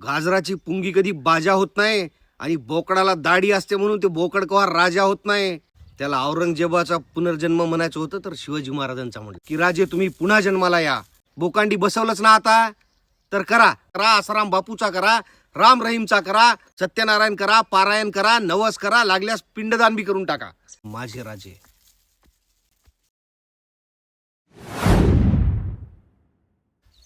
गाजराची पुंगी कधी बाजा होत नाही आणि बोकडाला दाढी असते म्हणून ते बोकड कवा राजा होत नाही. त्याला औरंगजेबाचा पुनर्जन्म म्हणायचं होतं तर शिवाजी महाराजांचा म्हणलं की राजे तुम्ही पुन्हा जन्माला या. बोकांडी बसवलंच ना आता. तर करा करा आसाराम बापूचा करा राम रहीमचा करा सत्यनारायण करा पारायण करा नवस करा लागल्यास पिंडदान बी करून टाका. माझे राजे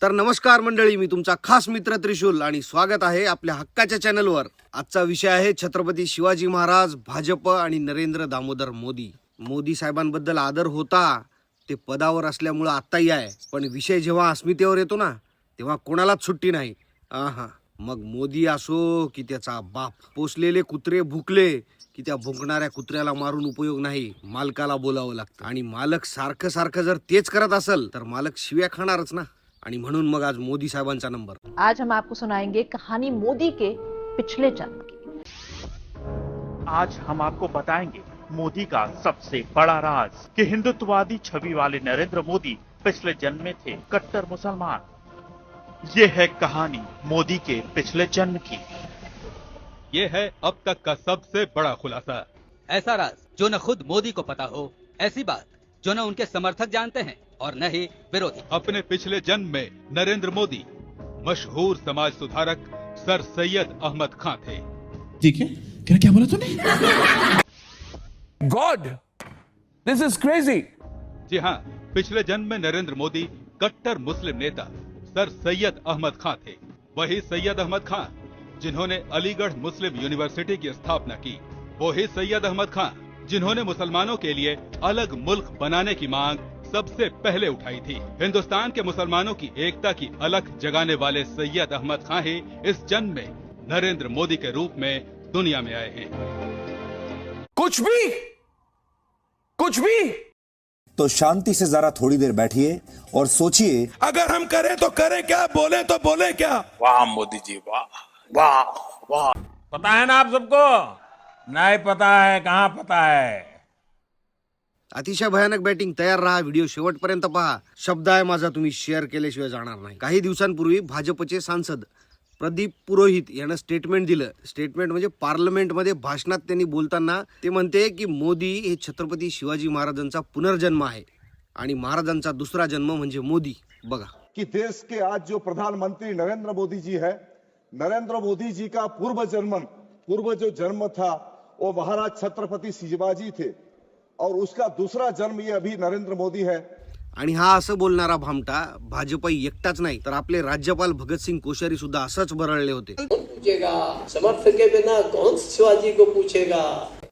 तर नमस्कार मंडळी मी तुमचा खास मित्र त्रिशूल आणि स्वागत आहे आपल्या हक्काच्या चॅनलवर. आजचा विषय आहे छत्रपती शिवाजी महाराज भाजप आणि नरेंद्र दामोदर मोदी. मोदी साहेबांबद्दल आदर होता ते पदावर असल्यामुळं आत्ताही आहे. पण विषय जेव्हा अस्मितेवर येतो ना तेव्हा कोणालाच सुट्टी नाही. हा मग मोदी असो की त्याचा बाप. पोसलेले कुत्रे भुकले की त्या भुंकणाऱ्या कुत्र्याला मारून उपयोग नाही मालकाला बोलावं लागतं. आणि मालक सारखं सारखं जर तेच करत असेल तर मालक शिव्या खाणारच ना. आणि म्हणून मग आज मोदी साहेबांचा नंबर. आज हम आपको सुनाएँगे कहानी मोदी के पिछले जन्म की. आज हम आपको बताएँगे मोदी का सबसे बड़ा राज कि हिंदुत्ववादी छवि वाले नरेंद्र मोदी पिछले जन्म में थे कट्टर मुसलमान। ये है कहानी मोदी के पिछले जन्म की। ये है अब तक का सबसे बड़ा खुलासा। ऐसा राज जो न खुद मोदी को पता हो ऐसी बात जो न उनके समर्थक जानते हैं। और न ही विरोधी। अपने पिछले जन्म में नरेंद्र मोदी मशहूर समाज सुधारक सर सैयद अहमद खां थे। ठीक है क्या क्या बोला तूने? गॉड दिस इज़ क्रेजी जी हाँ पिछले जन्म में नरेंद्र मोदी कट्टर मुस्लिम नेता सर सैयद अहमद खां थे। वही सैयद अहमद खां जिन्होंने अलीगढ़ मुस्लिम यूनिवर्सिटी की स्थापना की। वही सैयद अहमद खां जिन्होंने मुसलमानों के लिए अलग मुल्क बनाने की मांग सबसे पहले उठाई थी। हिंदुस्तान के मुसलमानों की एकता की अलख जगाने वाले सैयद अहमद खां ही इस जन्म में नरेंद्र मोदी के रूप में दुनिया में आए हैं। कुछ भी! कुछ भी! तो शांति से जरा थोड़ी देर बैठिए और सोचिए। अगर हम करें तो करें क्या? बोले तो बोले क्या? वाह मोदी जी वाह वाह वाह। पता है ना आप सबको? नहीं पता है कहाँ पता है? अतिशय भयानक बॅटिंग तयार राहा व्हिडिओ शेवटपर्यंत पहा. शब्द आहे माझा तुम्ही शेअर केल्याशिवाय जाणार नाही. काही दिवसांपूर्वी भाजपचे सांसद प्रदीप पुरोहित यानं स्टेटमेंट दिलं. स्टेटमेंट म्हणजे पार्लमेंटमध्ये भाषणात त्यांनी बोलताना ते म्हणते की मोदी हे छत्रपती शिवाजी महाराजांचा पुनर्जन्म आहे आणि महाराजांचा दुसरा जन्म म्हणजे मोदी. बघा. कि देश के आज जो प्रधानमंत्री नरेंद्र मोदी जी है नरेंद्र मोदी जी का पूर्व जन्म पूर्व जो जन्म था वो महाराज छत्रपति शिवाजी थे। और उसका दूसरा जन्म ये अभी नरेंद्र मोदी है। आणि हा असं बोलणारा भामटा भाजप एकटाच नाही तर आपले राज्यपाल भगतसिंग कोश्यारी सुद्धा असंच बरळले होते. पूछेगा समर्थक के बिना कौन शिवाजी को पूछेगा?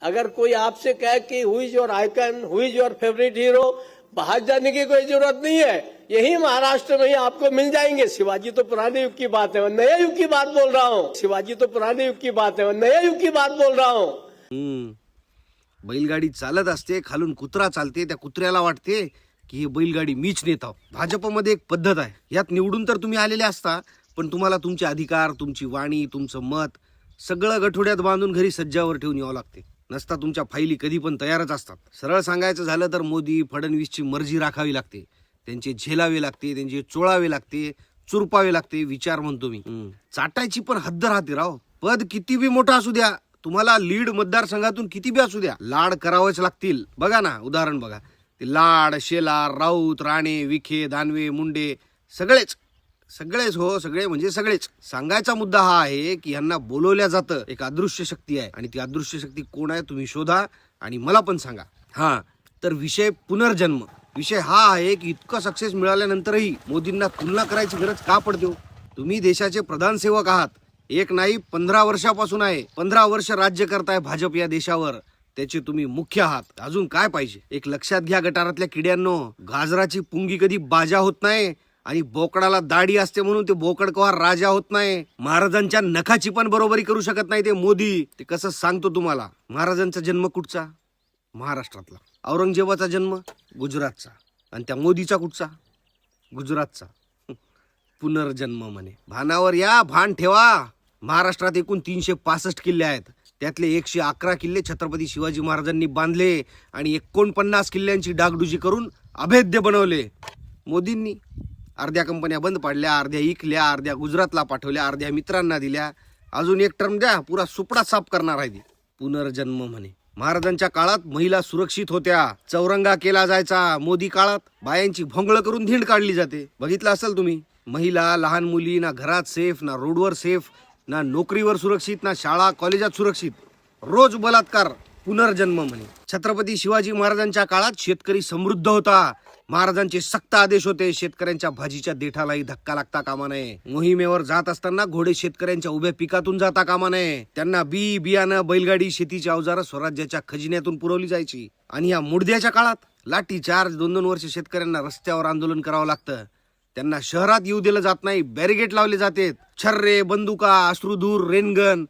अगर कोई आपसे कहे कि हुई योर आइकन हुई योर फेवरेट हीरो बाहर जाने की कोई ज़रूरत नहीं है। यही महाराष्ट्र में ही आपको मिल जाएँगे। शिवाजी तो पुराने युग की बात है नए युग की बात बोल रहा हूँ। शिवाजी तो पुराने युग की बात है नए युग की बात बोल रहा हूँ। हम्म. बैलगाडी चालत असते खालून कुत्रा चालते त्या कुत्र्याला वाटते की ही बैलगाडी मीच नेत आहो भाजपमध्ये एक पद्धत आहे. यात निवडून तर तुम्ही आलेले असता पण तुम्हाला तुमचे अधिकार तुमची वाणी तुमचं मत सगळं गठोड्यात बांधून घरी सज्जावर ठेवून यावं लागते. नसता तुमच्या फाईली कधी पण तयारच असतात. सरळ सांगायचं झालं तर मोदी फडणवीसची मर्जी राखावी लागते. त्यांचे झेलावे लागते त्यांचे चोळावे लागते चुरपावे लागते विचार म्हणतो मी. चाटायची पण हद्द राहते राव. पद किती बी मोठा असू द्या तुम्हाला लीड मतदारसंघातून किती बी असू द्या लाड करावेच लागतील. बघा ना उदाहरण बघा. ते लाड शेलार राऊत राणे विखे दानवे मुंडे सगळेच. सगळेच हो सगळे म्हणजे सगळेच. सांगायचा मुद्दा हा आहे की यांना बोलवल्या जातं एक अदृश्य शक्ती आहे. आणि ती अदृश्य शक्ती कोण आहे तुम्ही शोधा आणि मला पण सांगा. हा तर विषय पुनर्जन्म. विषय हा आहे की इतकं सक्सेस मिळाल्यानंतरही मोदींना तुलना करायची गरज का पडते हो? तुम्ही देशाचे प्रधान सेवक आहात. एक नाही पंधरा वर्षापासून आहे. पंधरा वर्ष राज्य करताय भाजप या देशावर. त्याचे तुम्ही मुख्य आहात. अजून काय पाहिजे? एक लक्षात घ्या गटारातल्या किड्यांनो. गाजराची पुंगी कधी बाजा होत नाही आणि बोकडाला दाढी असते म्हणून ते बोकड कवा राजा होत नाही. महाराजांच्या नखाची पण बरोबरी करू शकत नाही ते मोदी. ते कसं सांगतो तुम्हाला? महाराजांचा जन्म कुठचा? महाराष्ट्रातला. औरंगजेबाचा जन्म गुजरातचा. आणि त्या मोदीचा कुठचा? गुजरातचा. पुनर्जन्म म्हणे. भानावर या भान ठेवा. महाराष्ट्रात एकूण तीनशे पासष्ट किल्ले आहेत. त्यातले एकशे अकरा किल्ले छत्रपती शिवाजी महाराजांनी बांधले आणि एकोणपन्नास किल्ल्यांची डागडुजी करून अभेद्य बनवले. मोदींनी अर्ध्या कंपन्या बंद पाडल्या अर्ध्या इकल्या अर्ध्या गुजरातला पाठवल्या अर्ध्या मित्रांना दिल्या. अजून एक टर्म द्या पुरा सुपडा साफ करणार आहे ती. पुनर्जन्म म्हणे. महाराजांच्या काळात महिला सुरक्षित होत्या. चौरंगा केला जायचा. मोदी काळात बायांची भोंगळ करून धिंड काढली जाते. बघितलं असेल तुम्ही? महिला लहान मुली ना घरात सेफ ना रोडवर सेफ ना नोकरीवर सुरक्षित ना शाळा कॉलेजात सुरक्षित. रोज बलात्कार पुनर्जन्म म्हणे. छत्रपती शिवाजी महाराजांच्या काळात शेतकरी समृद्ध होता. महाराजांचे सक्त आदेश होते. शेतकऱ्यांच्या भाजीच्या देठालाही धक्का लागता कामा नये. मोहिमेवर जात असताना घोडे शेतकऱ्यांच्या उभ्या पिकातून जाता कामा नये. त्यांना बी बियाणं बैलगाडी शेतीची अवजारं स्वराज्याच्या खजिन्यातून पुरवली जायची. आणि या मुडद्याच्या काळात लाठी चार्ज दोन दोन वर्ष शेतकऱ्यांना रस्त्यावर आंदोलन करावं लागतं. त्यांना शहरात येऊ दिलं जात नाही बॅरिगेट लावले जाते छर्रे बंदुका अश्रुधूर रेनगन.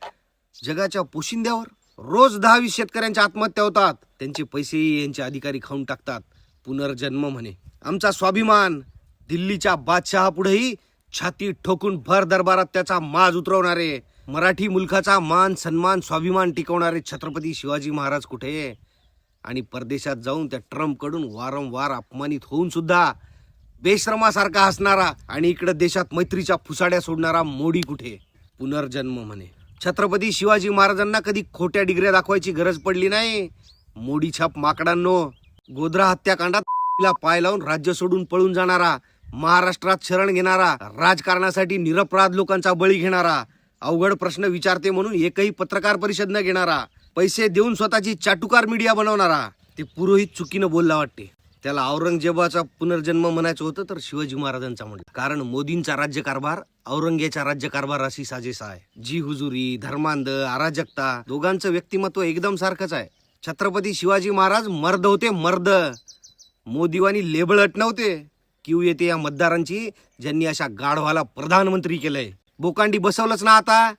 जगाच्या पोशिंद्यावर रोज दहावी शेतकऱ्यांच्या आत्महत्या होतात. त्यांचे पैसेही यांचे अधिकारी खाऊन टाकतात. पुनर्जन्म म्हणे. आमचा स्वाभिमान दिल्लीच्या बादशहापुढेही छाती ठोकून भर दरबारात त्याचा माज उतरवणारे मराठी मुलखाचा मान सन्मान स्वाभिमान टिकवणारे छत्रपती शिवाजी महाराज कुठे? आणि परदेशात जाऊन त्या ट्रम्पकडून वारंवार अपमानित होऊन सुद्धा बेश्रमासारखा असणारा आणि इकडे देशात मैत्रीच्या फुसाड्या सोडणारा मोडी कुठे? पुनर्जन्म म्हणे. छत्रपती शिवाजी महाराजांना कधी खोट्या डिग्र्या दाखवायची गरज पडली नाही? मोडी छाप माकडांनो. गोधरा हत्याकांडात पाय लावून राज्य सोडून पळून जाणारा महाराष्ट्रात शरण घेणारा राजकारणासाठी निरपराध लोकांचा बळी घेणारा अवघड प्रश्न विचारते म्हणून एकही पत्रकार परिषद न घेणारा पैसे देऊन स्वतःची चाटुकार मीडिया बनवणारा ते पुरोहित चुकीनं बोलला वाटते. त्याला औरंगजेबाचा पुनर्जन्म म्हणायचं होतं तर शिवाजी महाराजांचा म्हणलं. कारण मोदींचा राज्यकारभार औरंगेच्या राज्यकारभार अशी साजेसा आहे. जी हुजुरी धर्मांध अराजकता दोघांचं व्यक्तिमत्व एकदम सारखंच आहे. छत्रपती शिवाजी महाराज मर्द होते मर्द. मोदीवानी लेबळट नव्हते किऊ येते या मतदारांची ज्यांनी अशा गाढवाला प्रधानमंत्री केलंय. बोकांडी बसवलंच ना आता.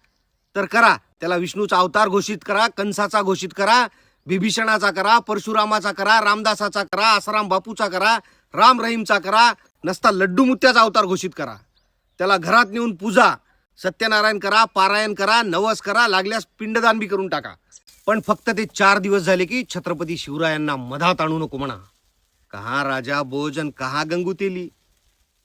तर करा त्याला विष्णूचा अवतार घोषित करा कंसाचा घोषित करा. बिभीषणाचा करा परशुरामाचा करा रामदासाचा करा आसाराम बापूचा करा राम रहीमचा करा नसता लड्डू मुत्याचा अवतार घोषित करा. त्याला घरात नेऊन पूजा सत्यनारायण करा पारायण करा नवस करा लागल्यास पिंडदान बी करून टाका. पण फक्त ते चार दिवस झाले की छत्रपती शिवरायांना मधात आणू नको म्हणा. कहा राजा भोजन कहा गंगू तेली?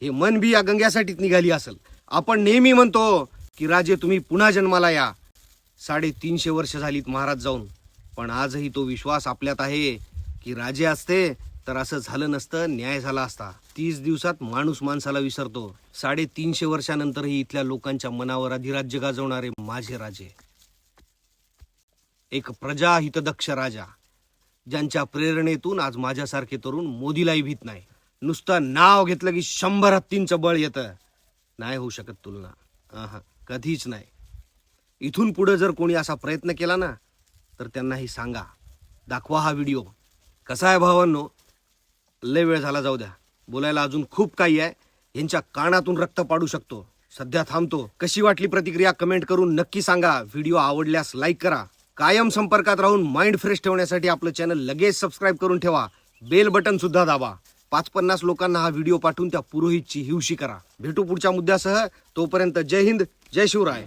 हे मन बी या गंग्यासाठीच निघाली असेल. आपण नेहमी म्हणतो की राजे तुम्ही पुन्हा जन्माला या. साडेतीनशे वर्ष झालीत महाराज जाऊन. पण आजही तो विश्वास आपल्यात आहे की राजे असते तर असं झालं नसतं न्याय झाला असता. तीस दिवसात माणूस माणसाला विसरतो. साडेतीनशे वर्षानंतरही इथल्या लोकांच्या मनावर अधिराज्य गाजवणारे माझे राजे. एक प्रजाहितदक्ष राजा ज्यांच्या प्रेरणेतून आज माझ्यासारखे तरुण मोदीलाही भीत नाही. नुसतं नाव घेतलं की शंभर हत्तींचं बळ येतं. नाही होऊ शकत तुलना. कधीच नाही. इथून पुढे जर कोणी असा प्रयत्न केला ना तर त्यांनाही सांगा. दाखवा हा व्हिडिओ. कसा आहे भावांनो? लय वेळ झाला जाऊ द्या. बोलायला अजून खूप काही आहे. यांच्या कानातून रक्त पाडू शकतो. सध्या थांबतो. कशी वाटली प्रतिक्रिया कमेंट करून नक्की सांगा. व्हिडिओ आवडल्यास लाईक करा. कायम संपर्कात राहून माइंड फ्रेश ठेवण्यासाठी आपलं चॅनल लगेच सबस्क्राईब करून ठेवा. बेल बटन सुद्धा दाबा. पाच पन्नास लोकांना हा व्हिडिओ पाठवून त्या पुरोहितची हिवशी करा. भेटू पुढच्या मुद्द्यासह. तोपर्यंत जय हिंद जय शिवराय.